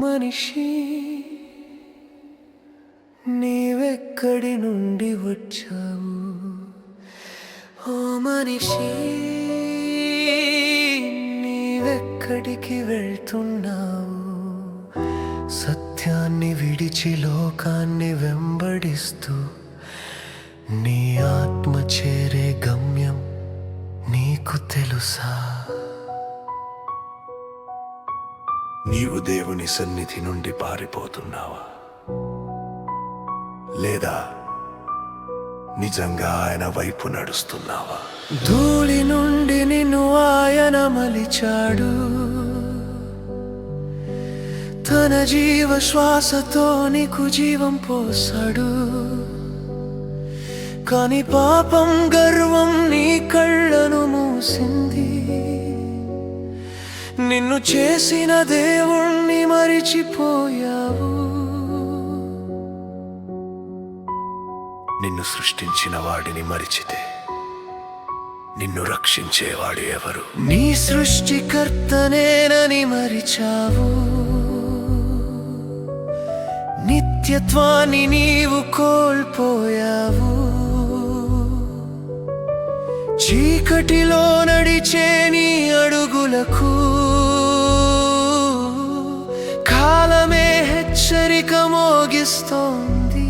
మనిషి నీవెక్కడి నుండి వచ్చావు? ఓ మనిషి నీవెక్కడికి వెళ్తున్నావు? సత్యాన్ని విడిచి లోకాన్ని వెంబడిస్తూ నీ ఆత్మ చేరే గమ్యం నీకు తెలుసా? నీవు దేవుని సన్నిధి నుండి పారిపోతున్నావా? లేదా నిజంగా ఆయన వైపు నడుస్తున్నావా? ధూళి నుండి నిన్ను ఆయన మలిచాడు. తన జీవ శ్వాసతో నీకు జీవం పోసాడు. కాని పాపం గర్వం నీ కళ్ళను మూసింది. నిన్ను చేసిన దేవుణ్ణి మరిచిపోయావు. నిన్ను సృష్టించిన వాడిని మరిచితే నిన్ను రక్షించేవాడు ఎవరు? నీ సృష్టికర్తనేనని మరిచావు. నిత్యత్వాన్ని నీవు కోల్పోయావు. చీకటిలో నడిచే నీ అడుగులకు హెచ్చరిక మోగిస్తోంది.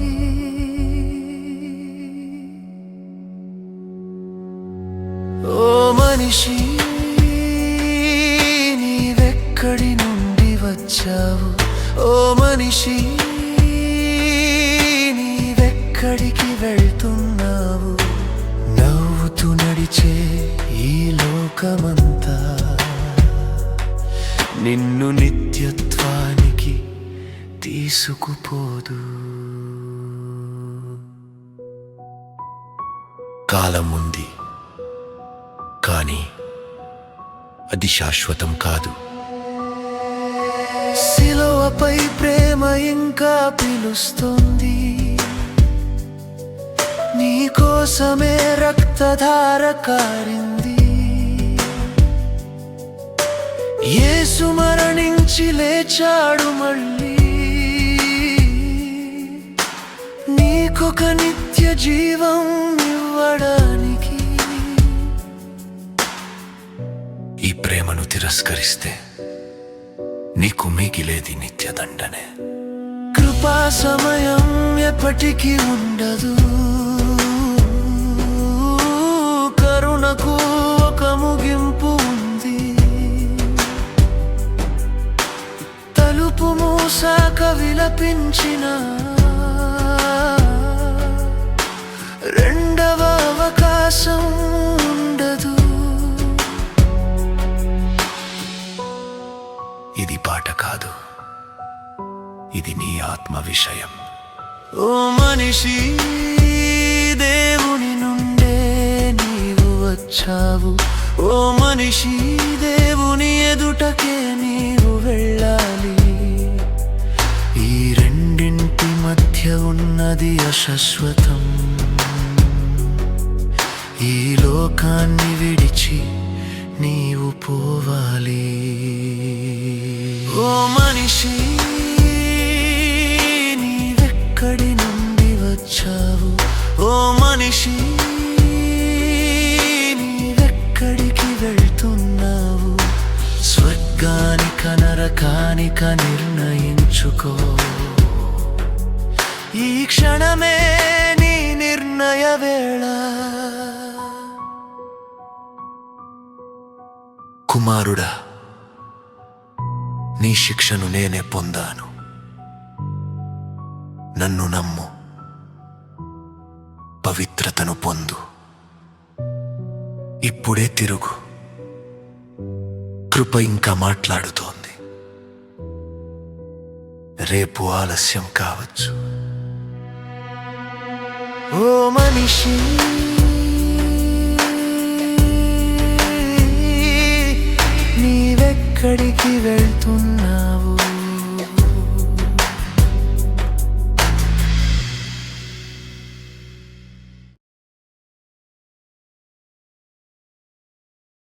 ఓ మనిషి నీవెక్కడి నుండి వచ్చావు? ఓ మనిషి నీవెక్కడికి వెళ్తున్నావు? నవ్వుతూ నడిచే ఈ లోకమంతా. నిన్ను నిత్యత్వానికి తీసుకుపోదు. కాలం ఉంది కానీ అది శాశ్వతం కాదు. శిలువపై ప్రేమ ఇంకా పిలుస్తుంది. నీ కోసమే రక్తధార కారింది. యేసు మరణించి లేచాడు మళ్ళీ. నీకొక నిత్య జీవం ఇవ్వడానికి ఈ ప్రేమను తిరస్కరిస్తే నీకు మిగిలేది నిత్యదండనే కృపా సమయం ఎప్పటికీ ఉండదు. కరుణకు ఒక ముగింపు ఉంది. తలుపు మూసాక విలపించిన పాట కాదు. ఇది నీ ఆత్మ విషయం. ఓ మనిషి దేవుని నుండే నీవు వచ్చావు. ఓ మనిషి దేవుని ఎదుటకే నీవు వెళ్ళాలి. ఈ రెండింటి మధ్య ఉన్నది అశాశ్వతం. ఈ లోకాన్ని విడిచి నీవు పోవాలి. ఓ మనిషి నీవెక్కడి నుండి వచ్చావు? ఓ మనిషి నీవెక్కడికి వెళ్తున్నావు? స్వర్గానిక నరకానిక నిర్ణయించుకో. ఈ క్షణమే నీ నిర్ణయ వేళ. కుమారుడా నీ శిక్షను నేనే పొందాను. నన్ను నమ్ము. పవిత్రతను పొందు. ఇప్పుడే తిరుగు. కృప ఇంకా మాట్లాడుతోంది. రేపు ఆలస్యం కావచ్చు. ఓ మనిషి నీవెక్కడికి వెళ్తున్నావు